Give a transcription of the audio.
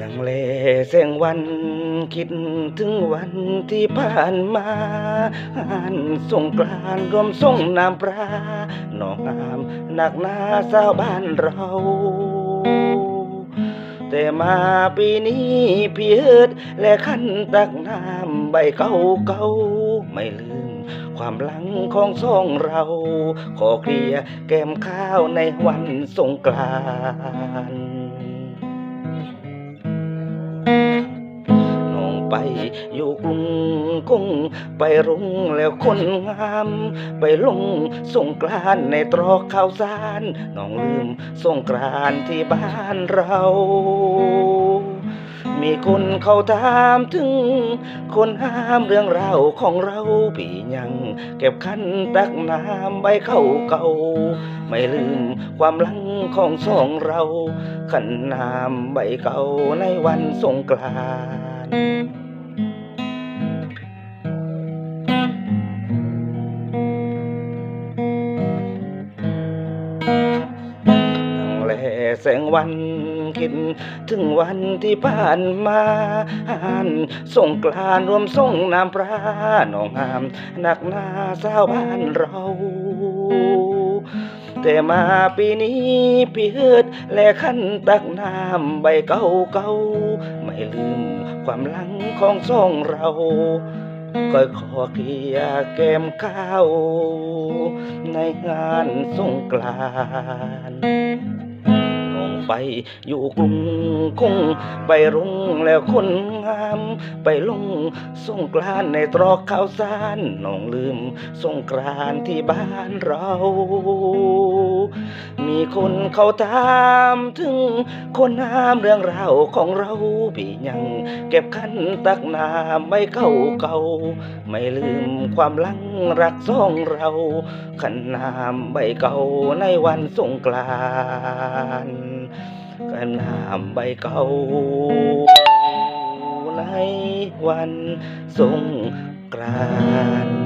นั่งเลแสงวันคิดถึงวันที่ผ่านมาอ่านสงกรานรวมส่งน้ำปลาหนองอามหนักหนาสาวบ้านเรา แต่มาปีนี้พี่เอิดและขันตักน้ำใบเก่าเก่าไม่ลืม ความหลังของสองเรา ขอเคลียร์แก้มข้าวในวันสงกรานต์ องไปอยู่กรุงกงไปรุงแล้วคนงาม ไปลงสงกรานในตรอกข้าวสารน้องลืมสงกรานที่บ้านเรา มีคนเขาถามถึง คนห้ามเรื่องราวของเราพี่ยัง เก็บขันตักน้ำใบเข้าเก่า ไม่ลืมความหลังของสองเราขันน้ำใบเก่าในวันสงกรานต์ แสงวันคิดถึงวันที่ผ่านมาอ่านส่งกลานรวมส่งน้ำปลาหนองหามหนักหน้าสาวบ้านเราแต่มาปีนี้พี่เอิดและขันตักน้ำใบเก่าเก่าไม่ลืมความหลังของสองเราก็ขอเคลียแก้มข้าวในงานสงกรานต์ ไปอยู่กรุงคงไปรุงแล้วคนงาม ไปลงสงกรานในตรอกข้าวสารน้องลืมสงกรานที่บ้านเรา มีคนเขาถามถึงคนน้ำเรื่องราวของเราพี่ยังเก็บขันตักน้ำไม่เก่าเก่า ไม่ลืมความหลังรักสองเราขันน้ำใบเก่าในวันสงกรานต์ กันน้ำใบเก่าในวันสงกราน